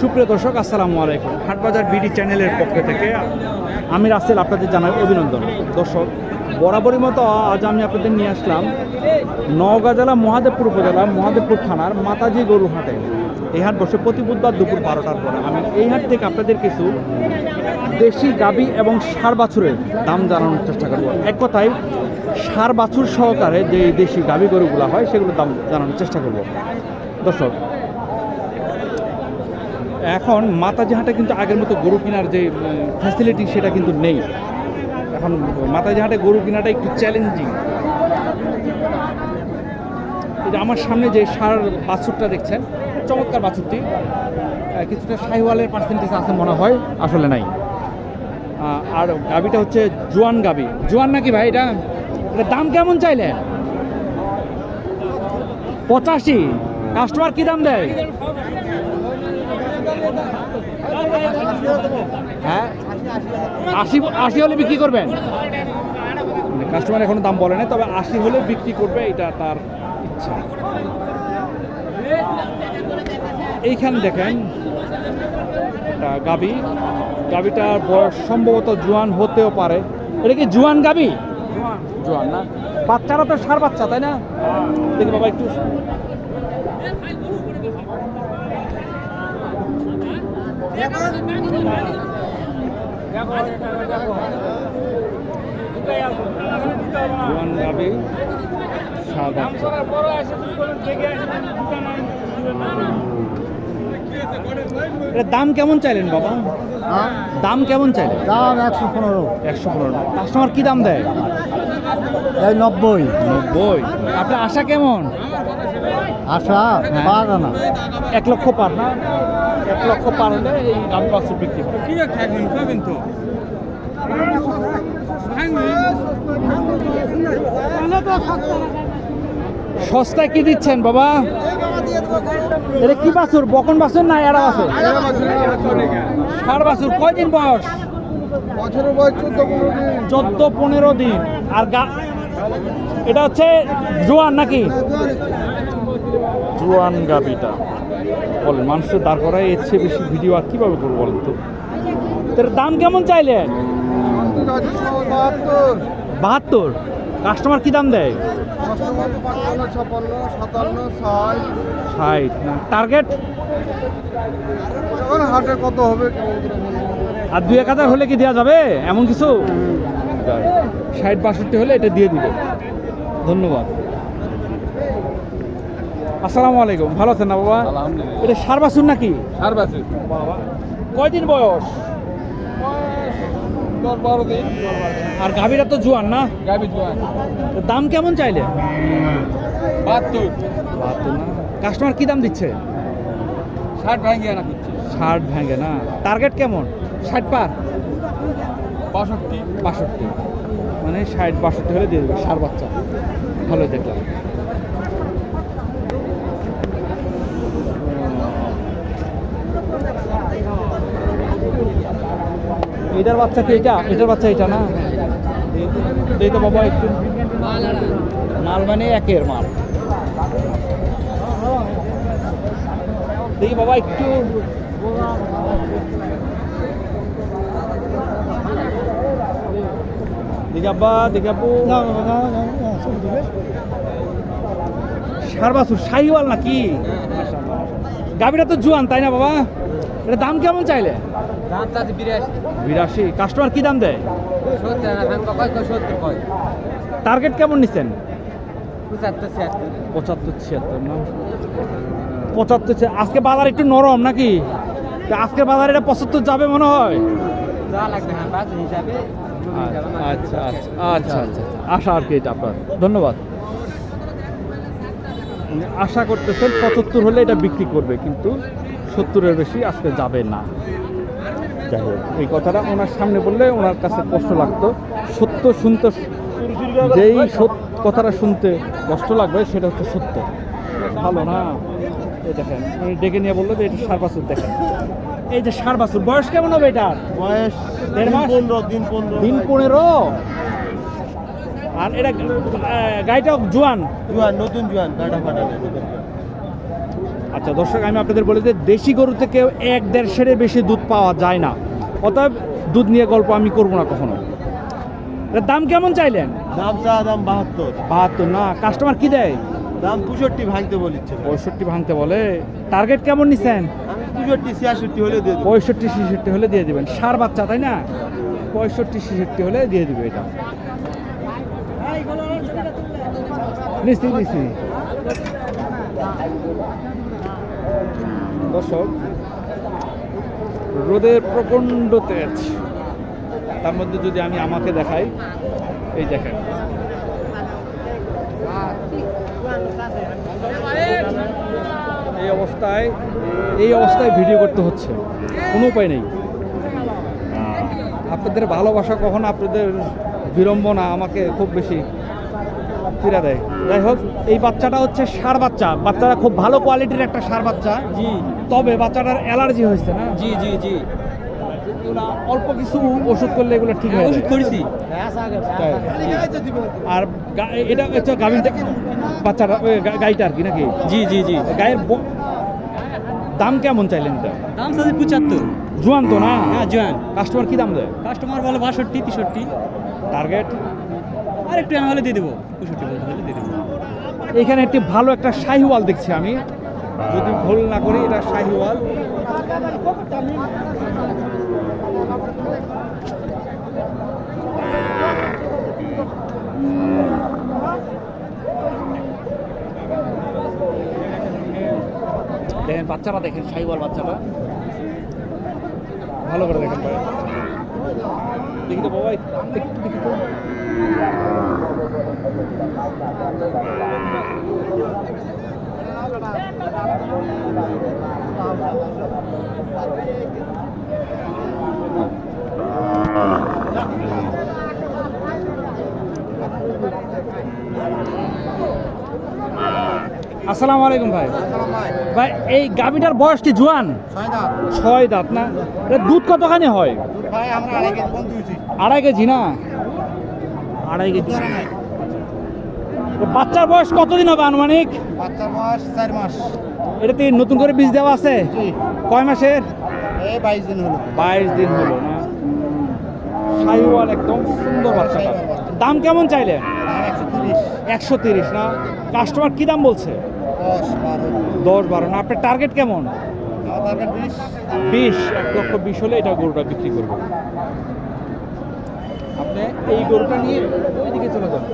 সুপ্রিয় দর্শক, আসসালামু আলাইকুম। হাটবাজার বিডি চ্যানেলের পক্ষ থেকে আমি রাসেল আপনাদের জানাই অভিনন্দন। দর্শক, বরাবরই মতো আজ আমি আপনাদের নিয়ে আসলাম নওগাঁ জেলা মহাদেবপুর উপজেলা মহাদেবপুর থানার মাতাজি গরু হাটে। এই হাট বসে প্রতি বুধবার দুপুর বারোটার পরে। আমি এই হাট থেকে আপনাদের কিছু দেশি গাবি এবং সার বাছুরের দাম জানানোর চেষ্টা করব। এক কথায়, সার বাছুর সহকারে যে দেশি গাবি গরুগুলো হয়, সেগুলোর দাম জানানোর চেষ্টা করব। দর্শক এখন মাতাজি হাটে কিন্তু আগের মতো গরু কেনার যে ফ্যাসিলিটি সেটা কিন্তু নেই। এখন মাতাজি হাটে গরু কেনাটা একটু চ্যালেঞ্জিং আমার সামনে যে সার বাছুরটা দেখছেন, চমৎকার বাছুরটি। কিছুটা শাহিওয়ালের পার্সেন্টেজ আছে মনে হয়, আসলে নাই। আর গাবিটা হচ্ছে জোয়ান গাবি জোয়ান নাকি ভাই এটা? এটা দাম কেমন চাইলে? পঁচাশি। কাস্টমার কি দাম দেয়? হ্যাঁ? আশি আশি হলে বিক্রি করবেন? কাস্টমার এখনও দাম বলে না তবে আশি হলে বিক্রি করবে এটা তার ইচ্ছা। এইখানে দেখেন গাবি। গাবিটার বয়স সম্ভবত জোয়ান হতেও পারে। এটা কি জোয়ান গাবি? জোয়ান না। বাচ্চারা তো সার বাচ্চা তাই না? দেখি বাবা একটু জোয়ান গাবি দাম কেমন চাইলেন বাবা? দাম কেমন চাইলেন? দাম একশো পনেরো। একশো পনেরো। কাস্টমার কি দাম দেয়? এই নব্বই। নব্বই। আপনার আশা কেমন? আশা হ্যাঁ। পাঁচ আনা। এক লক্ষ পার না? এক লক্ষ পার হলে এই গাভী বিক্রি হবে কি খাবেন তো? সস্তায় কি দিচ্ছেন বাবা? এটা কি বাছুর? বকন বাছুর না এরা বাছুর? ষাট বাছুর। কয়দিন বয়স? বছরের বয়স চোদ্দ পনেরো দিন। চোদ্দ পনেরো দিন আর গা এটা হচ্ছে জোয়ান নাকি? জোয়ান গাবিটা বলেন, মানুষের দাঁড় করায় এর চেয়ে বেশি ভিডিও আর কীভাবে করব বলেন তো? এর দাম কেমন চাইলে বাহাত্তর। কাস্টমার কি দাম দেয়? ষাট টার্গেট কত হবে আর দুই এক হাজার হলে কি দেওয়া যাবে? এমন কিছু? ষাট, বাষট্টি হলে এটা দিয়ে দিবে। ধন্যবাদ। আসসালামু আলাইকুম। ভালো আছেন না বাবা? আলহামদুলিল্লাহ। এটা সার বাছুর নাকি? সার বাসে বাবা। কয়দিন বয়স? আর গাভীরা তো জোয়ান না? গাবি জোয়ান। দাম কেমন চাইলে? বাহাত্তর। কাস্টমার কি দাম দিচ্ছে? ষাট ভাঙিয়ে না করছে। ষাট ভেঙে না? টার্গেট কেমন? ষাট পার? বাষট্টি। বাষট্টি। মানে ষাট বাষট্টি হলে দিয়ে দেবে সার বাচ্চা। ভালো দেখলাম। এটার বাচ্চা কি এটা? এটার বাচ্চা এটা না? এই তো বাবা একটু। মাল মানে একের মাল। দেখি বাবা একটু। দেখি আব্বা দেখি সার বাছুর শাহিওয়াল নাকি? গাবিটা তো জোয়ান তাই না বাবা? এটা দাম কেমন চাইলে? বিরাশি। কাস্টমার কি দাম দেয়? টার্গেট কেমন নিচ্ছেন পঁচাত্তর ছিয়াত্তর। না? পঁচাত্তর আজকে বাজার একটু নরম নাকি? আজকে বাজারে এটা পঁচাত্তর যাবে মনে হয়? বাস হিসাবে আচ্ছা আচ্ছা আচ্ছা আচ্ছা আশা আর কি এটা আপনার। ধন্যবাদ। আশা করতেছেন পঁচাত্তর হলে এটা বিক্রি করবে কিন্তু সত্তরের বেশি আজকে যাবে না। যাই হোক এই কথাটা ওনার সামনে বললে ওনার কাছে কষ্ট লাগতো। সত্য শুনতে যেই সত্য কথাটা শুনতে কষ্ট লাগবে সেটা হচ্ছে সত্য। ভালো না? এই দেখেন উনি ডেকে নিয়ে বলল যে এটা সার বাছুর দেখেন। এই যে সার বাছুর বয়স কেমন হবে এটার? বয়স দেড় মাস? পনেরো দিন পনেরো। দিন পনেরো? আর এটা গাড়িটা জোয়ান? জুয়ান নতুন জোয়ান গাড়া ফাটা নতুন। জুয়ান আচ্ছা দর্শক আমি আপনাদের বলি যে দেশি গরু থেকেও এক দেড় সেরে বেশি দুধ পাওয়া যায় না। অতএব দুধ নিয়ে গল্প আমি করব না কখনো। দাম কেমন চাইলেন? দাম চা দাম বাহাত্তর। বাহাত্তর না? কাস্টমার কি দেয়? দাম পঁয়ষট্টি ভাঙতে বলিচ্ছে। পঁয়ষট্টি ভাঙতে বলে। টার্গেট কেমন নিছেন? পঁয়ষট্টি ছিয়াষট্টি হলে দিয়ে পঁয়ষট্টি ছেষট্টি হলে দিয়ে দিবেন। সার বাচ্চা তাই না? পঁয়ষট্টি ছেষট্টি হলে দিয়ে দিবে এটা। নিশ্চি নিশ্চি দর্শক, রোদের প্রচণ্ড তেজ। তার মধ্যে যদি আমি আমাকে দেখাই, এই দেখেন। এই অবস্থায় এই অবস্থায় ভিডিও করতে হচ্ছে। কোনো উপায় নেই। আপনাদের ভালোবাসা কখন আপনাদের বিড়ম্বনা আমাকে খুব বেশি ফিরে দেয়। যাই হোক এই বাচ্চাটা হচ্ছে সার বাচ্চা। বাচ্চাটা খুব ভালো কোয়ালিটির একটা সার বাচ্চা। জি। তবে বাচ্চাটার অ্যালার্জি হয়েছে না? জি জি জি। অল্প কিছু ওষুধ করলে এগুলো ঠিক হয়ে ওষুধ করেছি। আর গা- এটা হচ্ছে গাভিন বাচ্চাটা গাইটা আর কি নাকি? জি জি জি। গায়ের দাম কেমন চাইলেন এটা? দাম সাথে পঁচাত্তর। জোয়ান তো না? হ্যাঁ জোয়ান। কাস্টমার কি দাম দেয়? কাস্টমার বলে বাষট্টি তেষট্টি। টার্গেট আর একটু হলে দিয়ে দেবো। পঁয়ষট্টি হলে দিয়ে দেবো। এখানে একটি ভালো একটা শাহিওয়াল দেখছি আমি। যদি ভুল না করি, এটা শাহিওয়াল। দেখেন বাচ্চারা, দেখেন শাহিওয়াল বাচ্চারা ভালো করে দেখেন ভাই। দেখি তো। আসসালামু আলাইকুম ভাই। ভাই এই গাভিটার বয়স কি জোয়ান? ছয় দাঁত। না? দুধ কতখানি হয়? আড়াই কেজি না? আড়াই কেজি। বাচ্চার বয়স কতদিন হবে আনুমানিক? বাচ্চার বয়স চার মাস। এটাতে নতুন করে বীজ দেওয়া আছে? কয় মাসের? এই বাইশ দিন হলো। বাইশ দিন হলো না? সাইওয়াল একদম সুন্দর বাচ্চাটা দাম কেমন চাইলেন দাম একশো তিরিশ। না? কাস্টমার কি দাম বলছে? দশ বারো। না? আপনার টার্গেট কেমন? বিশ এক লক্ষ বিশ হলে এটা গরুটা বিক্রি করব। আপনি এই গরুটা নিয়ে ওইদিকে চলে যান।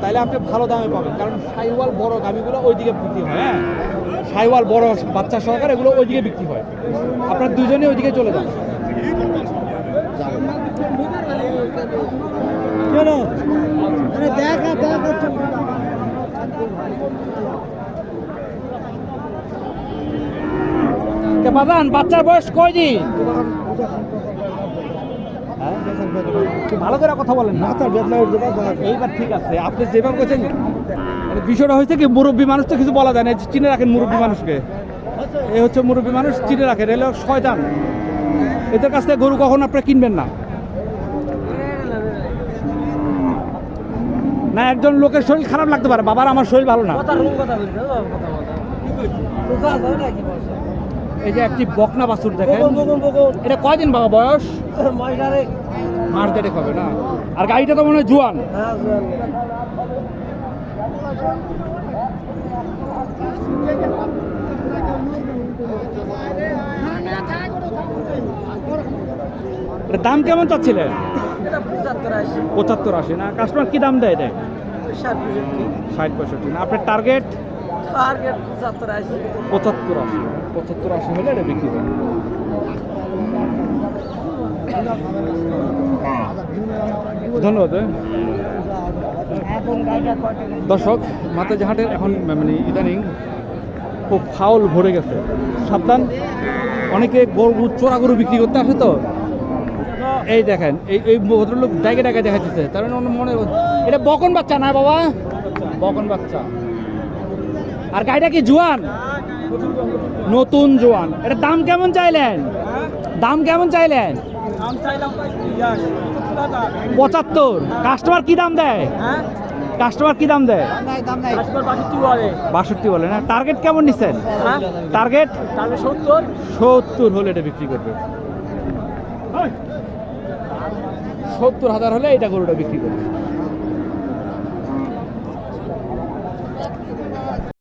তাহলে আপনি ভালো দামে পাবেন কারণ সাইওয়াল বড় গাভিগুলো ওইদিকে বিক্রি হয় হ্যাঁ? সাইওয়াল বড় বাচ্চা সহকারে এগুলো ওইদিকে বিক্রি হয়। আপনার দুজনে ওইদিকে চলে যান। কেন? দেখা দেখা বাদান বাচ্চার বয়স কয় দিন? একটু ভালো করে কথা বলেন না। মাথার বেদনা না এইবার ঠিক আছে। আপনি যেভাবে বলছেন মানে বিষয়টা হয়েছে কি মুরব্বী মানুষ তো কিছু বলা যায় না। চিনে রাখেন মুরব্বী মানুষকে। এই হচ্ছে মুরব্বী মানুষ চিনে রাখেন। এগুলো শয়তান। এদের কাছ থেকে গরু কখন আপনি কিনবেন না। না একজন লোকের শরীর খারাপ লাগতে পারে। বাবার আমার শরীর ভালো না। এই যে একটি বকনা বাছুর দেখেন। এটা কয়দিন বাবা বয়স? মাস দেড়েক। হবে না। আর গাড়িটা তো মনে হয় জুয়ান। এটার দাম কেমন চাচ্ছিলেন? পঁচাত্তর আশি। না? কাস্টমার কি দাম দেয় এটা ষাট পঁয়ষট্টি। না। আপনার টার্গেট পঁচাত্তর আশি। পঁচাত্তর আশি। হলে এটা বিক্রি করবেন ধন্যবাদ হ্যাঁ। দর্শক, মাতাজাহাটের এখন মানে ইদানিং খুব ফাউল ভরে গেছে। সাবধান, অনেকে গরু চোরা গরু বিক্রি করতে আসে তো? এই দেখেন, এই এই ভদ্রলোক ডাইকে ডাইকে দেখাচ্ছে তার মানে মনে এটা বকন বাচ্চা না বাবা? বকন বাচ্চা। আর গাড়িটা কি জোয়ান? নতুন জোয়ান। এটা দাম কেমন চাইলেন? দাম কেমন চাইলেন? পঁচাত্তর। কাস্টমার কি দাম দেয়? কাস্টমার কি দাম দেয়? বাষট্টি বলে না? টার্গেট কেমন নিচ্ছেন টার্গেট সত্তর সত্তর হলে এটা বিক্রি করবে। সত্তর হাজার হলে এটা গরুটা বিক্রি করবে।